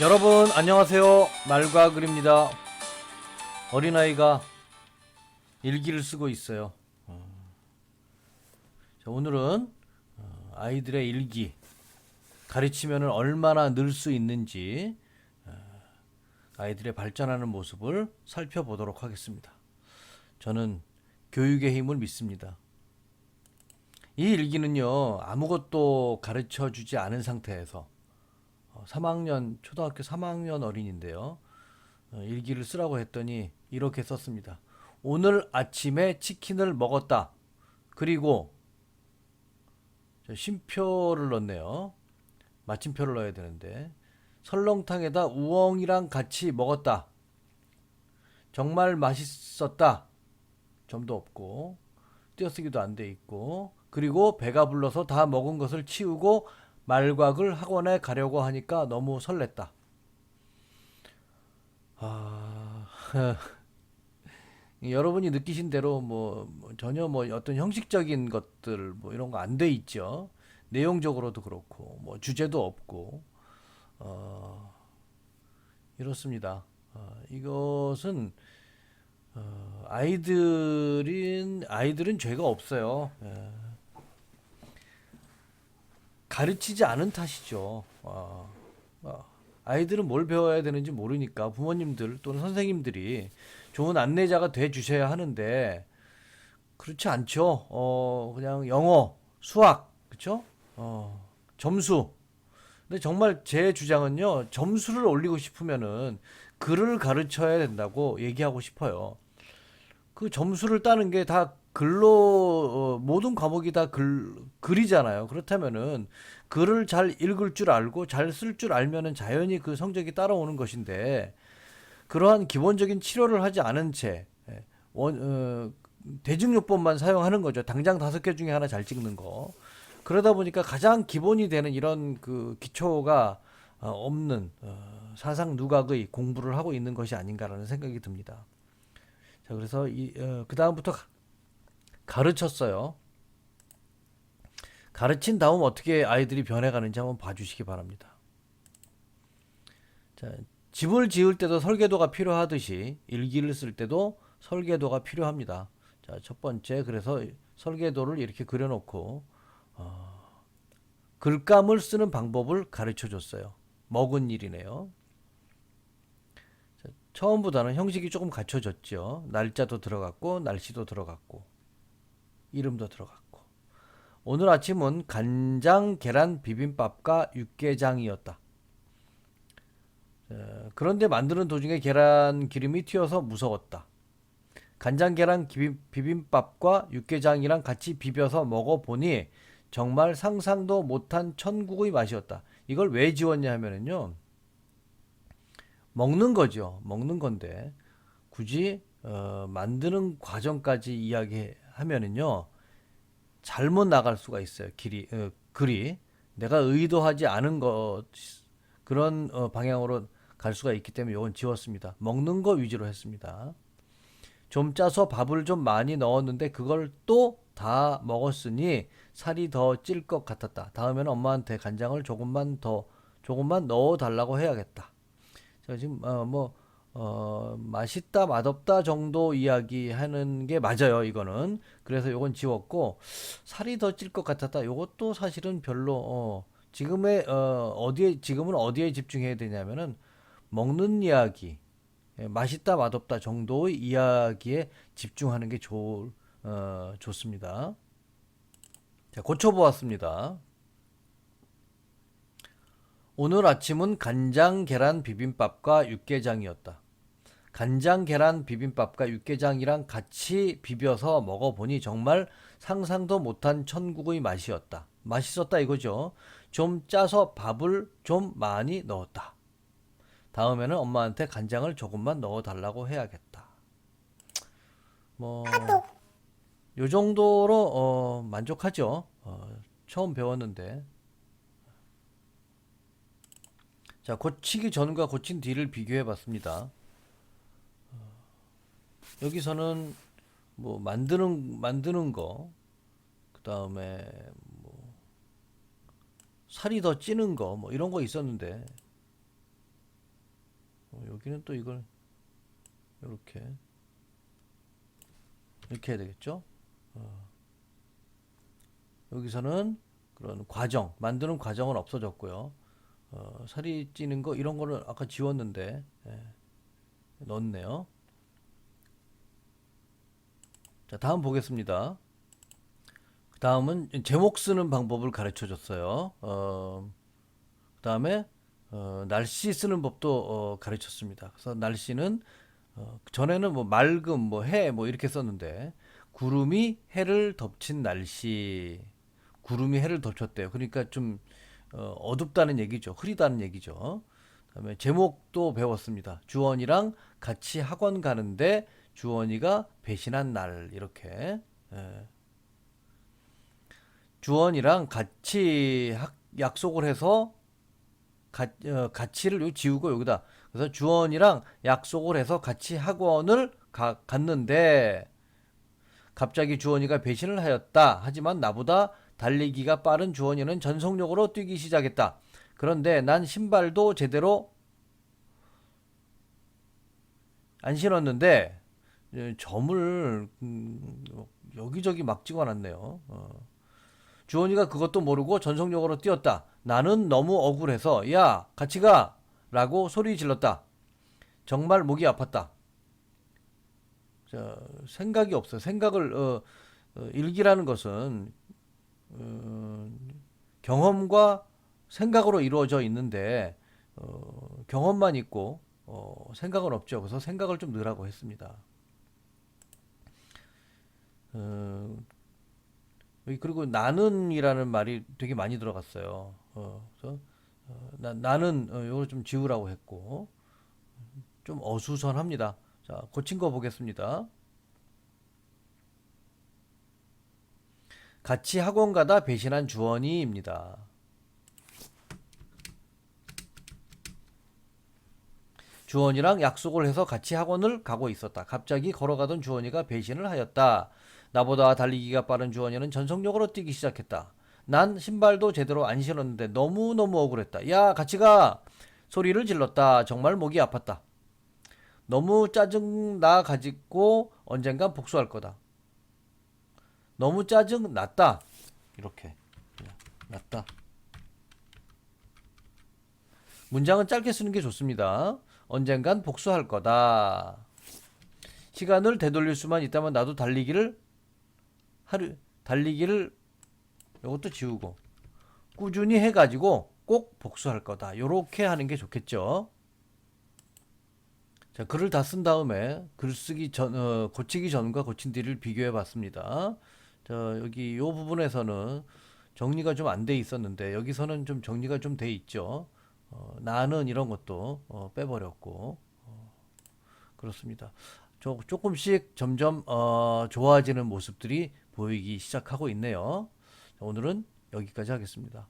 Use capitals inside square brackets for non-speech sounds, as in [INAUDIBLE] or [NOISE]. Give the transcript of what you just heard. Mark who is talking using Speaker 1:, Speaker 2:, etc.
Speaker 1: 여러분 안녕하세요. 말과 글입니다. 어린아이가 일기를 쓰고 있어요. 어. 자, 오늘은 어, 아이들의 일기 가르치면 얼마나 늘 수 있는지 어, 아이들의 발전하는 모습을 살펴보도록 하겠습니다. 저는 교육의 힘을 믿습니다. 이 일기는요 아무것도 가르쳐 주지 않은 상태에서 어, 3학년 초등학교 3학년 어린인데요. 어, 일기를 쓰라고 했더니 이렇게 썼습니다. 오늘 아침에 치킨을 먹었다. 그리고 저 쉼표를 넣네요. 마침표를 넣어야 되는데 설렁탕에다 우엉이랑 같이 먹었다. 정말 맛있었다. 점도 없고 띄어쓰기도 안 돼 있고 그리고 배가 불러서 다 먹은 것을 치우고 말곽을 학원에 가려고 하니까 너무 설렜다. 아, [LAUGHS] 여러분이 느끼신 대로 뭐, 뭐 전혀 뭐 어떤 형식적인 것들 뭐 이런 거 안 돼 있죠. 내용적으로도 그렇고 뭐 주제도 없고 어, 이렇습니다. 어, 이것은 어, 아이들인 아이들은 죄가 없어요. 예. 가르치지 않은 탓이죠. 어, 어, 아이들은 뭘 배워야 되는지 모르니까 부모님들 또는 선생님들이 좋은 안내자가 돼 주셔야 하는데 그렇지 않죠. 어, 그냥 영어, 수학, 그렇죠? 어, 점수. 근데 정말 제 주장은요. 점수를 올리고 싶으면은 글을 가르쳐야 된다고 얘기하고 싶어요. 그 점수를 따는 게 다 글로 어, 모든 과목이 다 글, 글이잖아요. 그렇다면은 글을 잘 읽을 줄 알고 잘 쓸 줄 알면은 자연히 그 성적이 따라오는 것인데 그러한 기본적인 치료를 하지 않은 채 예, 원, 어, 대중요법만 사용하는 거죠. 당장 다섯 개 중에 하나 잘 찍는 거. 그러다 보니까 가장 기본이 되는 이런 그 기초가 어, 없는 어, 사상 누각의 공부를 하고 있는 것이 아닌가라는 생각이 듭니다. 자, 그래서 이, 어, 그 다음부터 가르쳤어요. 가르친 다음 어떻게 아이들이 변해가는지 한번 봐주시기 바랍니다. 자, 집을 지을 때도 설계도가 필요하듯이 일기를 쓸 때도 설계도가 필요합니다. 자, 첫 번째 그래서 설계도를 이렇게 그려놓고 어, 글감을 쓰는 방법을 가르쳐 줬어요. 먹은 일이네요. 자, 처음보다는 형식이 조금 갖춰졌죠. 날짜도 들어갔고 날씨도 들어갔고 이름도 들어갔고 오늘 아침은 간장 계란 비빔밥과 육개장이었다. 어, 그런데 만드는 도중에 계란 기름이 튀어서 무서웠다. 간장 계란 비빔, 비빔밥과 육개장이랑 같이 비벼서 먹어보니 정말 상상도 못한 천국의 맛이었다. 이걸 왜 지웠냐 하면은요. 먹는 거죠. 먹는 건데 굳이 어, 만드는 과정까지 이야기 하면은요. 잘못 나갈 수가 있어요. 길이 어, 글이 내가 의도하지 않은 것 그런 어, 방향으로 갈 수가 있기 때문에 이건 지웠습니다. 먹는 거 위주로 했습니다. 좀 짜서 밥을 좀 많이 넣었는데 그걸 또 다 먹었으니 살이 더 찔 것 같았다. 다음에는 엄마한테 간장을 조금만 더 조금만 넣어 달라고 해야겠다. 자, 지금 어, 뭐 어, 맛있다 맛없다 정도 이야기하는 게 맞아요. 이거는 그래서 요건 지웠고 살이 더 찔 것 같았다. 요것도 사실은 별로 어, 지금의 어, 어디에 지금은 어디에 집중해야 되냐면은 먹는 이야기 예, 맛있다 맛없다 정도의 이야기에 집중하는 게 좋, 어, 좋습니다. 자, 고쳐보았습니다. 오늘 아침은 간장 계란 비빔밥과 육개장이었다. 간장 계란 비빔밥과 육개장이랑 같이 비벼서 먹어보니 정말 상상도 못한 천국의 맛이었다. 맛있었다 이거죠. 좀 짜서 밥을 좀 많이 넣었다. 다음에는 엄마한테 간장을 조금만 넣어 달라고 해야겠다. 뭐, 요 정도로 어, 만족하죠. 어, 처음 배웠는데. 자, 고치기 전과 고친 뒤를 비교해 봤습니다. 어, 여기서는 뭐 만드는 만드는 거, 그 다음에 뭐 살이 더 찌는 거, 뭐 이런 거 있었는데 어, 여기는 또 이걸 이렇게 이렇게 해야 되겠죠? 어. 여기서는 그런 과정 만드는 과정은 없어졌고요. 어, 살이 찌는 거 이런 거를 아까 지웠는데 예, 넣었네요. 자 다음 보겠습니다. 그 다음은 제목 쓰는 방법을 가르쳐 줬어요. 어, 그 다음에 어, 날씨 쓰는 법도 어, 가르쳤습니다. 그래서 날씨는 어, 전에는 뭐 맑음, 뭐 해, 뭐 이렇게 썼는데 구름이 해를 덮친 날씨, 구름이 해를 덮쳤대요. 그러니까 좀 어, 어둡다는 얘기죠. 흐리다는 얘기죠. 그다음에 제목도 배웠습니다. 주원이랑 같이 학원 가는데 주원이가 배신한 날 이렇게. 예. 주원이랑 같이 학, 약속을 해서 가, 어, 가치를 요 지우고 여기다. 그래서 주원이랑 약속을 해서 같이 학원을 가, 갔는데 갑자기 주원이가 배신을 하였다. 하지만 나보다 달리기가 빠른 주원이는 전속력으로 뛰기 시작했다. 그런데 난 신발도 제대로 안 신었는데 예, 점을 음, 여기저기 막 찍어놨네요. 어. 주원이가 그것도 모르고 전속력으로 뛰었다. 나는 너무 억울해서 야 같이 가 라고 소리 질렀다. 정말 목이 아팠다. 자, 생각이 없어요. 생각을 어, 어, 일기라는 것은 어, 경험과 생각으로 이루어져 있는데 어, 경험만 있고 어, 생각은 없죠. 그래서 생각을 좀 넣으라고 했습니다. 어, 그리고 나는이라는 말이 되게 많이 들어갔어요. 어, 그래서 어, 나, 나는 어, 이걸 좀 지우라고 했고 좀 어수선합니다. 자, 고친 거 보겠습니다. 같이 학원 가다 배신한 주원이입니다. 주원이랑 약속을 해서 같이 학원을 가고 있었다. 갑자기 걸어가던 주원이가 배신을 하였다. 나보다 달리기가 빠른 주원이는 전속력으로 뛰기 시작했다. 난 신발도 제대로 안 신었는데 너무너무 억울했다. 야, 같이 가! 소리를 질렀다. 정말 목이 아팠다. 너무 짜증 나 가지고 언젠간 복수할 거다. 너무 짜증 났다. 이렇게. 났다. 문장은 짧게 쓰는 게 좋습니다. 언젠간 복수할 거다. 시간을 되돌릴 수만 있다면 나도 달리기를 하루 달리기를 이것도 지우고 꾸준히 해가지고 꼭 복수할 거다. 요렇게 하는 게 좋겠죠. 자, 글을 다 쓴 다음에 글쓰기 전, 어, 고치기 전과 고친 뒤를 비교해 봤습니다. 자, 여기 요 부분에서는 정리가 좀 안 돼 있었는데 여기서는 좀 정리가 좀 돼 있죠. 어, 나는 이런 것도 어, 빼버렸고 어, 그렇습니다. 조, 조금씩 점점 어, 좋아지는 모습들이 보이기 시작하고 있네요. 자, 오늘은 여기까지 하겠습니다.